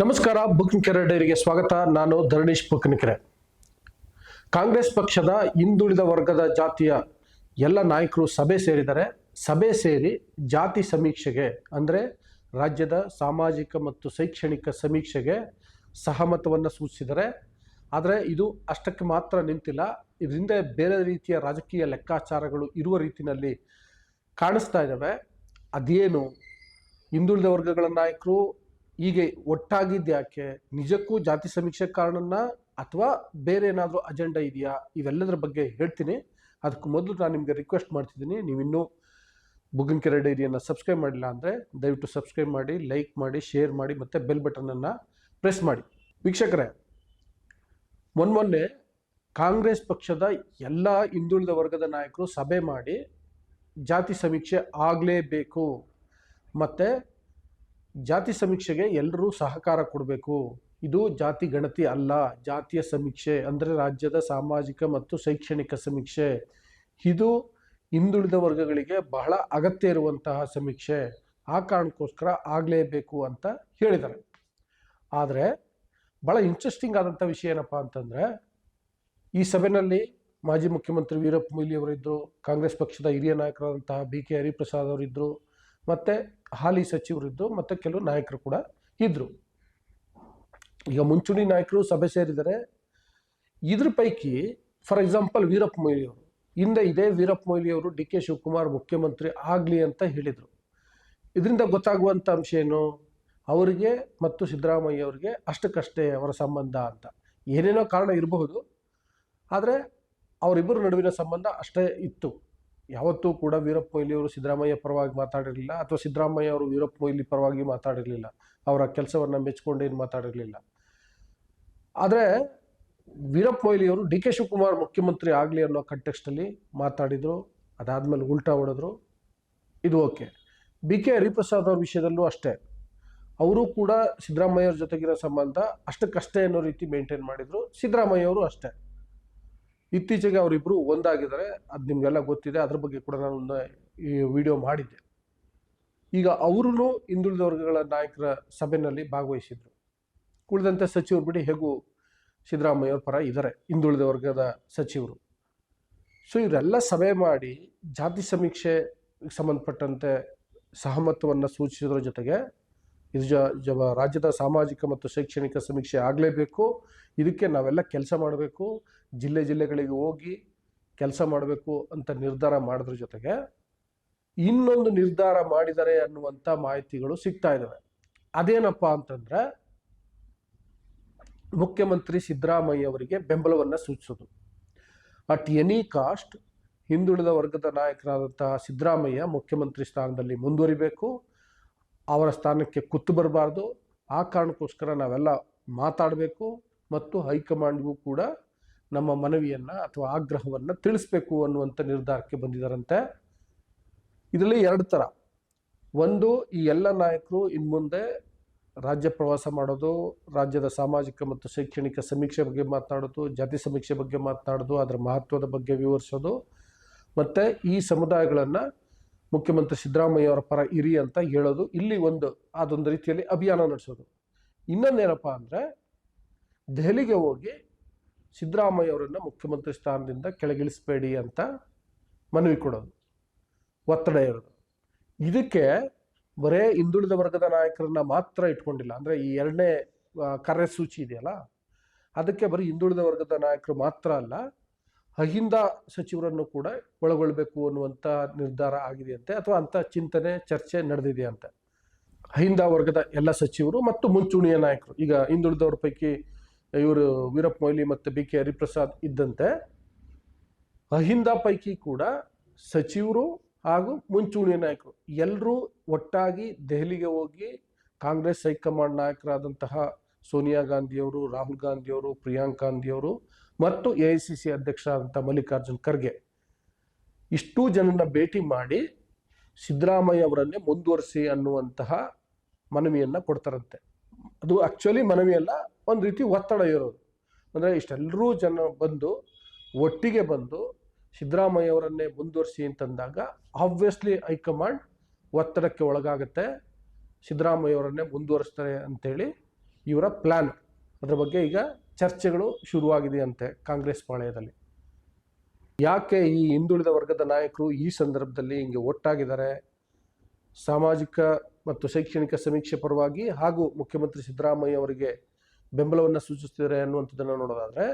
ನಮಸ್ಕಾರ ಬುಕ್ನಿಕೆರೆ ಡೈರಿಗೆ ಸ್ವಾಗತ. ನಾನು ಧರಣೀಶ್ ಬುಕ್ನಿಕೆರೆ. ಕಾಂಗ್ರೆಸ್ ಪಕ್ಷದ ಹಿಂದುಳಿದ ವರ್ಗದ ಜಾತಿಯ ಎಲ್ಲ ನಾಯಕರು ಸಭೆ ಸೇರಿದ್ದಾರೆ ಸಭೆ ಸೇರಿ ಜಾತಿ ಸಮೀಕ್ಷೆಗೆ, ಅಂದರೆ ರಾಜ್ಯದ ಸಾಮಾಜಿಕ ಮತ್ತು ಶೈಕ್ಷಣಿಕ ಸಮೀಕ್ಷೆಗೆ ಸಹಮತವನ್ನು ಸೂಚಿಸಿದರೆ, ಆದರೆ ಇದು ಅಷ್ಟಕ್ಕೆ ಮಾತ್ರ ನಿಂತಿಲ್ಲ. ಇದರಿಂದ ಬೇರೆ ರೀತಿಯ ರಾಜಕೀಯ ಲೆಕ್ಕಾಚಾರಗಳು ಇರುವ ರೀತಿಯಲ್ಲಿ ಕಾಣಿಸ್ತಾ ಇದ್ದಾವೆ ಅದೇನು? ಹಿಂದುಳಿದ ವರ್ಗಗಳ ನಾಯಕರು ಹೀಗೆ ಒಟ್ಟಾಗಿದ್ದು ಯಾಕೆ? ನಿಜಕ್ಕೂ ಜಾತಿ ಸಮೀಕ್ಷೆ ಕಾರಣನ ಅಥವಾ ಬೇರೆ ಏನಾದರೂ ಅಜೆಂಡಾ ಇದೆಯಾ? ಇವೆಲ್ಲದರ ಬಗ್ಗೆ ಹೇಳ್ತೀನಿ. ಅದಕ್ಕೆ ಮೊದಲು ನಾನು ನಿಮಗೆ ರಿಕ್ವೆಸ್ಟ್ ಮಾಡ್ತಿದ್ದೀನಿ. ನೀವಿನ್ನೂ ಬುಗಿನ್ಕೆರೆ ಡೈರಿಯನ್ನು ಸಬ್ಸ್ಕ್ರೈಬ್ ಮಾಡಿಲ್ಲ ಅಂದರೆ ದಯವಿಟ್ಟು ಸಬ್ಸ್ಕ್ರೈಬ್ ಮಾಡಿ ಲೈಕ್ ಮಾಡಿ ಶೇರ್ ಮಾಡಿ ಮತ್ತು ಬೆಲ್ ಬಟನನ್ನು ಪ್ರೆಸ್ ಮಾಡಿ. ವೀಕ್ಷಕರೇ ಮೊನ್ನೆ ಕಾಂಗ್ರೆಸ್ ಪಕ್ಷದ ಎಲ್ಲ ಹಿಂದುಳಿದ ವರ್ಗದ ನಾಯಕರು ಸಭೆ ಮಾಡಿ ಜಾತಿ ಸಮೀಕ್ಷೆ ಆಗಲೇಬೇಕು. ಮತ್ತು ಜಾತಿ ಸಮೀಕ್ಷೆಗೆ ಎಲ್ಲರೂ ಸಹಕಾರ ಕೊಡಬೇಕು. ಇದು ಜಾತಿ ಗಣತಿ ಅಲ್ಲ, ಜಾತಿಯ ಸಮೀಕ್ಷೆ ಅಂದರೆ ರಾಜ್ಯದ ಸಾಮಾಜಿಕ ಮತ್ತು ಶೈಕ್ಷಣಿಕ ಸಮೀಕ್ಷೆ. ಇದು ಹಿಂದುಳಿದ ವರ್ಗಗಳಿಗೆ ಬಹಳ ಅಗತ್ಯ ಇರುವಂತಹ ಸಮೀಕ್ಷೆ. ಆ ಕಾರಣಕ್ಕೋಸ್ಕರ ಆಗಲೇಬೇಕು ಅಂತ ಹೇಳಿದ್ದಾರೆ. ಆದರೆ ಭಾಳ ಇಂಟ್ರೆಸ್ಟಿಂಗ್ ಆದಂಥ ವಿಷಯ ಏನಪ್ಪ ಅಂತಂದರೆ, ಈ ಸಭೆಯಲ್ಲಿ ಮಾಜಿ ಮುಖ್ಯಮಂತ್ರಿ ವೀರಪ್ಪ ಮೊಯ್ಲಿ ಅವರಿದ್ದರು ಕಾಂಗ್ರೆಸ್ ಪಕ್ಷದ ಹಿರಿಯ ನಾಯಕರಾದಂತಹ ಬಿ ಕೆ ಹರಿಪ್ರಸಾದ್ ಅವರಿದ್ದರು ಮತ್ತು ಹಾಲಿ ಸಚಿವರಿದ್ದು ಮತ್ತು ಕೆಲವು ನಾಯಕರು ಕೂಡ ಇದ್ದರು ಈಗ ಮುಂಚೂಣಿ ನಾಯಕರು ಸಭೆ ಸೇರಿದರೆ ಇದ್ರ ಪೈಕಿ ಫಾರ್ ಎಕ್ಸಾಂಪಲ್ ವೀರಪ್ಪ ಮೊಯ್ಲಿ ಅವರು, ಹಿಂದೆ ಇದೇ ವೀರಪ್ಪ ಮೊಯ್ಲಿ ಅವರು ಡಿ ಕೆ ಶಿವಕುಮಾರ್ ಮುಖ್ಯಮಂತ್ರಿ ಆಗಲಿ ಅಂತ ಹೇಳಿದರು. ಇದರಿಂದ ಗೊತ್ತಾಗುವಂಥ ಅಂಶ ಏನು? ಅವರಿಗೆ ಮತ್ತು ಸಿದ್ದರಾಮಯ್ಯ ಅವರಿಗೆ ಅಷ್ಟಕ್ಕಷ್ಟೇ ಅವರ ಸಂಬಂಧ ಅಂತ. ಏನೇನೋ ಕಾರಣ ಇರಬಹುದು, ಆದರೆ ಅವರಿಬ್ಬರ ನಡುವಿನ ಸಂಬಂಧ ಅಷ್ಟೇ ಇತ್ತು. ಯಾವತ್ತೂ ಕೂಡ ವೀರಪ್ಪ ಮೊಯ್ಲಿ ಅವರು ಸಿದ್ದರಾಮಯ್ಯ ಪರವಾಗಿ ಮಾತಾಡಿರಲಿಲ್ಲ ಅಥವಾ ಸಿದ್ದರಾಮಯ್ಯ ಅವರು ವೀರಪ್ಪ ಮೊಯ್ಲಿ ಪರವಾಗಿ ಮಾತಾಡಿರಲಿಲ್ಲ. ಅವರ ಕೆಲಸವನ್ನು ಮೆಚ್ಕೊಂಡೇನು ಮಾತಾಡಿರಲಿಲ್ಲ. ಆದರೆ ವೀರಪ್ಪ ಮೊಯ್ಲಿ ಅವರು ಡಿ ಕೆ ಶಿವಕುಮಾರ್ ಮುಖ್ಯಮಂತ್ರಿ ಆಗಲಿ ಅನ್ನೋ ಕಂಟೆಕ್ಸ್ಟಲ್ಲಿ ಮಾತಾಡಿದರು. ಅದಾದಮೇಲೆ ಉಲ್ಟಾ ಹೊಡೆದ್ರು. ಇದು ಓಕೆ. ಬಿ ಕೆ ಹರಿಪ್ರಸಾದ್ ಅವ್ರ ವಿಷಯದಲ್ಲೂ ಅಷ್ಟೇ. ಅವರು ಕೂಡ ಸಿದ್ದರಾಮಯ್ಯ ಅವ್ರ ಜೊತೆಗಿರೋ ಸಂಬಂಧ ಅಷ್ಟಕ್ಕಷ್ಟೇ ಅನ್ನೋ ರೀತಿ ಮೇಂಟೈನ್ ಮಾಡಿದರು. ಸಿದ್ದರಾಮಯ್ಯ ಅವರು ಅಷ್ಟೇ. ಇತ್ತೀಚೆಗೆ ಅವರಿಬ್ಬರು ಒಂದಾಗಿದ್ದಾರೆ. ಅದು ನಿಮಗೆಲ್ಲ ಗೊತ್ತಿದೆ. ಅದ್ರ ಬಗ್ಗೆ ಕೂಡ ನಾನು ಈ ವಿಡಿಯೋ ಮಾಡಿದ್ದೆ. ಈಗ ಅವರು ಹಿಂದುಳಿದ ವರ್ಗಗಳ ನಾಯಕರ ಸಭೆಯಲ್ಲಿ ಭಾಗವಹಿಸಿದ್ರು. ಉಳಿದಂತೆ ಸಚಿವರು ಬಿಡಿ ಹೇಗೂ ಸಿದ್ದರಾಮಯ್ಯ ಅವ್ರ ಪರ ಇದ್ದಾರೆ ಹಿಂದುಳಿದ ವರ್ಗದ ಸಚಿವರು. ಸೊ ಇವರೆಲ್ಲ ಸಭೆ ಮಾಡಿ ಜಾತಿ ಸಮೀಕ್ಷೆ ಸಂಬಂಧಪಟ್ಟಂತೆ ಸಹಮತವನ್ನು ಸೂಚಿಸಿದ್ರ ಜೊತೆಗೆ ಇದು ಜ ರಾಜ್ಯದ ಸಾಮಾಜಿಕ ಮತ್ತು ಶೈಕ್ಷಣಿಕ ಸಮೀಕ್ಷೆ ಆಗಲೇಬೇಕು. ಇದಕ್ಕೆ ನಾವೆಲ್ಲ ಕೆಲಸ ಮಾಡಬೇಕು. ಜಿಲ್ಲೆ ಜಿಲ್ಲೆಗಳಿಗೆ ಹೋಗಿ ಕೆಲಸ ಮಾಡಬೇಕು ಅಂತ ನಿರ್ಧಾರ ಮಾಡಿದ್ರ ಜೊತೆಗೆ ಇನ್ನೊಂದು ನಿರ್ಧಾರ ಮಾಡಿದ್ದಾರೆ ಅನ್ನುವಂಥ ಮಾಹಿತಿಗಳು ಸಿಗ್ತಾ ಇದ್ದಾವೆ ಅದೇನಪ್ಪ ಅಂತಂದ್ರೆ ಮುಖ್ಯಮಂತ್ರಿ ಸಿದ್ದರಾಮಯ್ಯ ಅವರಿಗೆ ಬೆಂಬಲವನ್ನು ಸೂಚಿಸೋದು. ಅಟ್ ಎನಿ ಕಾಸ್ಟ್ ಹಿಂದುಳಿದ ವರ್ಗದ ನಾಯಕರಾದಂತಹ ಸಿದ್ದರಾಮಯ್ಯ ಮುಖ್ಯಮಂತ್ರಿ ಸ್ಥಾನದಲ್ಲಿ ಮುಂದುವರಿಬೇಕು. ಅವರ ಸ್ಥಾನಕ್ಕೆ ಕುತ್ತು ಬರಬಾರ್ದು. ಆ ಕಾರಣಕ್ಕೋಸ್ಕರ ನಾವೆಲ್ಲ ಮಾತಾಡಬೇಕು ಮತ್ತು ಹೈಕಮಾಂಡ್ಗೂ ಕೂಡ ನಮ್ಮ ಮನವಿಯನ್ನು ಅಥವಾ ಆಗ್ರಹವನ್ನು ತಿಳಿಸ್ಬೇಕು ಅನ್ನುವಂಥ ನಿರ್ಧಾರಕ್ಕೆ ಬಂದಿದ್ದಾರಂತೆ ಇದರಲ್ಲಿ ಎರಡು ಥರ ಒಂದು, ಈ ಎಲ್ಲ ನಾಯಕರು ಇನ್ನು ಮುಂದೆ ರಾಜ್ಯ ಪ್ರವಾಸ ಮಾಡೋದು, ರಾಜ್ಯದ ಸಾಮಾಜಿಕ ಮತ್ತು ಶೈಕ್ಷಣಿಕ ಸಮೀಕ್ಷೆ ಬಗ್ಗೆ ಮಾತನಾಡೋದು ಜಾತಿ ಸಮೀಕ್ಷೆ ಬಗ್ಗೆ ಮಾತನಾಡೋದು ಅದರ ಮಹತ್ವದ ಬಗ್ಗೆ ವಿವರಿಸೋದು. ಮತ್ತು ಈ ಸಮುದಾಯಗಳನ್ನು ಮುಖ್ಯಮಂತ್ರಿ ಸಿದ್ದರಾಮಯ್ಯ ಅವರ ಪರ ಇರಿ ಅಂತ ಹೇಳೋದು ಇಲ್ಲಿ ಒಂದು ಅದೊಂದು ರೀತಿಯಲ್ಲಿ ಅಭಿಯಾನ ನಡೆಸೋದು. ಇನ್ನೊಂದೇನಪ್ಪ ಅಂದರೆ ದೆಹಲಿಗೆ ಹೋಗಿ ಸಿದ್ದರಾಮಯ್ಯ ಅವರನ್ನು ಮುಖ್ಯಮಂತ್ರಿ ಸ್ಥಾನದಿಂದ ಕೆಳಗಿಳಿಸಬೇಡಿ ಅಂತ ಮನವಿ ಕೊಡೋದು, ಒತ್ತಡ ಇರೋದು ಇದಕ್ಕೆ ಬರೇ ಹಿಂದುಳಿದ ವರ್ಗದ ನಾಯಕರನ್ನ ಮಾತ್ರ ಇಟ್ಕೊಂಡಿಲ್ಲ. ಅಂದರೆ ಈ ಎರಡನೇ ಕಾರ್ಯಸೂಚಿ ಇದೆಯಲ್ಲ, ಅದಕ್ಕೆ ಬರೀ ಹಿಂದುಳಿದ ವರ್ಗದ ನಾಯಕರು ಮಾತ್ರ ಅಲ್ಲ ಅಹಿಂದ ಸಚಿವರನ್ನು ಕೂಡ ಒಳಗೊಳ್ಳಬೇಕು ಅನ್ನುವಂಥ ನಿರ್ಧಾರ ಆಗಿದೆಯಂತೆ ಅಥವಾ ಅಂಥ ಚಿಂತನೆ, ಚರ್ಚೆ ನಡೆದಿದೆಯಂತೆ. ಅಹಿಂದ ವರ್ಗದ ಎಲ್ಲ ಸಚಿವರು ಮತ್ತು ಮುಂಚೂಣಿಯ ನಾಯಕರು. ಈಗ ಹಿಂದುಳಿದವ್ರ ಪೈಕಿ ಇವರು ವೀರಪ್ಪ ಮೊಯ್ಲಿ ಮತ್ತು ಬಿ ಕೆ ಹರಿಪ್ರಸಾದ್ ಇದ್ದಂತೆ ಅಹಿಂದ ಪೈಕಿ ಕೂಡ ಸಚಿವರು ಹಾಗೂ ಮುಂಚೂಣಿಯ ನಾಯಕರು. ಎಲ್ಲರೂ ಒಟ್ಟಾಗಿ ದೆಹಲಿಗೆ ಹೋಗಿ ಕಾಂಗ್ರೆಸ್ ಹೈಕಮಾಂಡ್ ನಾಯಕರಾದಂತಹ ಸೋನಿಯಾ ಗಾಂಧಿಯವರು, ರಾಹುಲ್ ಗಾಂಧಿಯವರು, ಪ್ರಿಯಾಂಕ್ ಗಾಂಧಿಯವರು ಮತ್ತು ಎ ಐ ಸಿ ಸಿ ಅಧ್ಯಕ್ಷರಾದಂಥ ಮಲ್ಲಿಕಾರ್ಜುನ್ ಖರ್ಗೆ ಇಷ್ಟೂ ಜನನ ಭೇಟಿ ಮಾಡಿ ಸಿದ್ದರಾಮಯ್ಯ ಅವರನ್ನೇ ಮುಂದುವರಿಸಿ ಅನ್ನುವಂತಹ ಮನವಿಯನ್ನು ಕೊಡ್ತಾರಂತೆ. ಅದು ಆ್ಯಕ್ಚುಲಿ ಮನವಿ ಅಲ್ಲ, ಒಂದು ರೀತಿ ಒತ್ತಡ ಇರೋದು. ಅಂದರೆ ಇಷ್ಟೆಲ್ಲರೂ ಜನ ಬಂದು, ಒಟ್ಟಿಗೆ ಬಂದು ಸಿದ್ದರಾಮಯ್ಯ ಅವರನ್ನೇ ಮುಂದುವರಿಸಿ ಅಂತಂದಾಗ ಆಬ್ವಿಯಸ್ಲಿ ಹೈಕಮಾಂಡ್ ಒತ್ತಡಕ್ಕೆ ಒಳಗಾಗುತ್ತೆ. ಸಿದ್ದರಾಮಯ್ಯ ಅವರನ್ನೇ ಮುಂದುವರಿಸ್ತಾರೆ ಅಂತೇಳಿ ಇವರ ಪ್ಲ್ಯಾನ್ ಅದರ ಬಗ್ಗೆ ಈಗ ಚರ್ಚೆಗಳು ಶುರುವಾಗಿದೆಯಂತೆ ಕಾಂಗ್ರೆಸ್ ಪಾಳೆಯದಲ್ಲಿ. ಯಾಕೆ ಈ ಹಿಂದುಳಿದ ವರ್ಗದ ನಾಯಕರು ಈ ಸಂದರ್ಭದಲ್ಲಿ ಹಿಂಗೆ ಒಟ್ಟಾಗಿದ್ದಾರೆ? ಸಾಮಾಜಿಕ ಮತ್ತು ಶೈಕ್ಷಣಿಕ ಸಮೀಕ್ಷೆ ಪರವಾಗಿ ಹಾಗೂ ಮುಖ್ಯಮಂತ್ರಿ ಸಿದ್ದರಾಮಯ್ಯ ಅವರಿಗೆ ಬೆಂಬಲವನ್ನು ಸೂಚಿಸ್ತಿದ್ದಾರೆ ಅನ್ನುವಂಥದ್ದನ್ನು ನೋಡೋದಾದರೆ,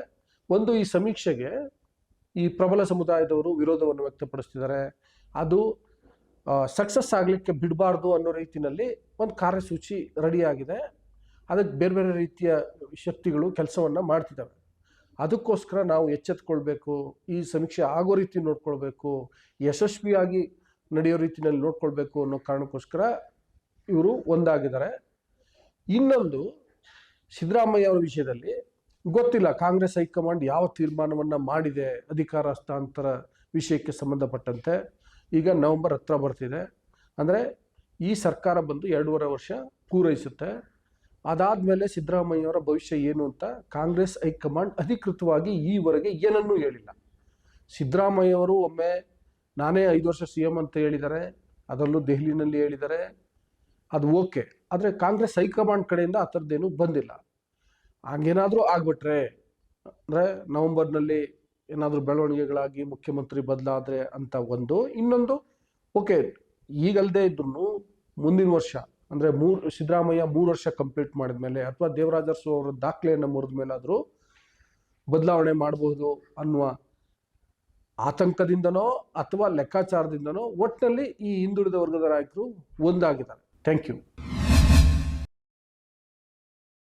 ಒಂದು ಈ ಸಮೀಕ್ಷೆಗೆ ಈ ಪ್ರಬಲ ಸಮುದಾಯದವರು ವಿರೋಧವನ್ನು ವ್ಯಕ್ತಪಡಿಸ್ತಿದ್ದಾರೆ. ಅದು ಸಕ್ಸಸ್ ಆಗಲಿಕ್ಕೆ ಬಿಡಬಾರ್ದು ಅನ್ನೋ ರೀತಿಯಲ್ಲಿ ಒಂದು ಕಾರ್ಯಸೂಚಿ ರೆಡಿಯಾಗಿದೆ. ಅದಕ್ಕೆ ಬೇರೆ ಬೇರೆ ರೀತಿಯ ಶಕ್ತಿಗಳು ಕೆಲಸವನ್ನು ಮಾಡ್ತಿದ್ದಾವೆ. ಅದಕ್ಕೋಸ್ಕರ ನಾವು ಎಚ್ಚೆತ್ಕೊಳ್ಬೇಕು, ಈ ಸಮೀಕ್ಷೆ ಆಗೋ ರೀತಿ ನೋಡ್ಕೊಳ್ಬೇಕು, ಯಶಸ್ವಿಯಾಗಿ ನಡೆಯೋ ರೀತಿಯಲ್ಲಿ ನೋಡ್ಕೊಳ್ಬೇಕು ಅನ್ನೋ ಕಾರಣಕ್ಕೋಸ್ಕರ ಇವರು ಒಂದಾಗಿದ್ದಾರೆ. ಇನ್ನೊಂದು, ಸಿದ್ದರಾಮಯ್ಯ ಅವರ ವಿಷಯದಲ್ಲಿ ಗೊತ್ತಿಲ್ಲ, ಕಾಂಗ್ರೆಸ್ ಹೈಕಮಾಂಡ್ ಯಾವ ತೀರ್ಮಾನವನ್ನು ಮಾಡಿದೆ, ಅಧಿಕಾರ ಹಸ್ತಾಂತರ ವಿಷಯಕ್ಕೆ ಸಂಬಂಧಪಟ್ಟಂತೆ. ಈಗ ನವೆಂಬರ್ ಹತ್ರ ಬರ್ತಿದೆ. ಅಂದರೆ ಈ ಸರ್ಕಾರ ಬಂದು ಎರಡೂವರೆ ವರ್ಷ ಪೂರೈಸುತ್ತೆ. ಅದಾದಮೇಲೆ ಸಿದ್ದರಾಮಯ್ಯವರ ಭವಿಷ್ಯ ಏನು ಅಂತ ಕಾಂಗ್ರೆಸ್ ಹೈಕಮಾಂಡ್ ಅಧಿಕೃತವಾಗಿ ಈವರೆಗೆ ಏನನ್ನೂ ಹೇಳಿಲ್ಲ. ಸಿದ್ದರಾಮಯ್ಯವರು ಒಮ್ಮೆ ನಾನೇ ಐದು ವರ್ಷ ಸಿ ಎಂ ಅಂತ ಹೇಳಿದ್ದಾರೆ, ಅದರಲ್ಲೂ ದೆಹಲಿನಲ್ಲಿ ಹೇಳಿದ್ದಾರೆ, ಅದು ಓಕೆ. ಆದರೆ ಕಾಂಗ್ರೆಸ್ ಹೈಕಮಾಂಡ್ ಕಡೆಯಿಂದ ಆ ಥರದ್ದೇನು ಬಂದಿಲ್ಲ. ಹಂಗೇನಾದರೂ ಆಗ್ಬಿಟ್ರೆ, ಅಂದರೆ ನವೆಂಬರ್ನಲ್ಲಿ ಏನಾದರೂ ಬೆಳವಣಿಗೆಗಳಾಗಿ ಮುಖ್ಯಮಂತ್ರಿ ಬದಲಾದರೆ ಅಂತ ಒಂದು, ಇನ್ನೊಂದು, ಓಕೆ ಈಗಲ್ಲದೆ ಇದ್ರೂ ಮುಂದಿನ ವರ್ಷ. ಅಂದರೆ ಮೂರು ಸಿದ್ದರಾಮಯ್ಯ ಮೂರು ವರ್ಷ ಕಂಪ್ಲೀಟ್ ಮಾಡಿದ ಮೇಲೆ ಅಥವಾ ದೇವರಾಜರ್ಸು ಅವರ ದಾಖಲೆಯನ್ನು ಮುರಿದ ಮೇಲಾದರೂ ಬದಲಾವಣೆ ಮಾಡಬಹುದು ಅನ್ನುವ ಆತಂಕದಿಂದನೋ ಅಥವಾ ಲೆಕ್ಕಾಚಾರದಿಂದನೋ ಒಟ್ಟಿನಲ್ಲಿ ಈ ಹಿಂದುಳಿದ ವರ್ಗದ ನಾಯಕರು ಒಂದಾಗಿದ್ದಾರೆ. Thank you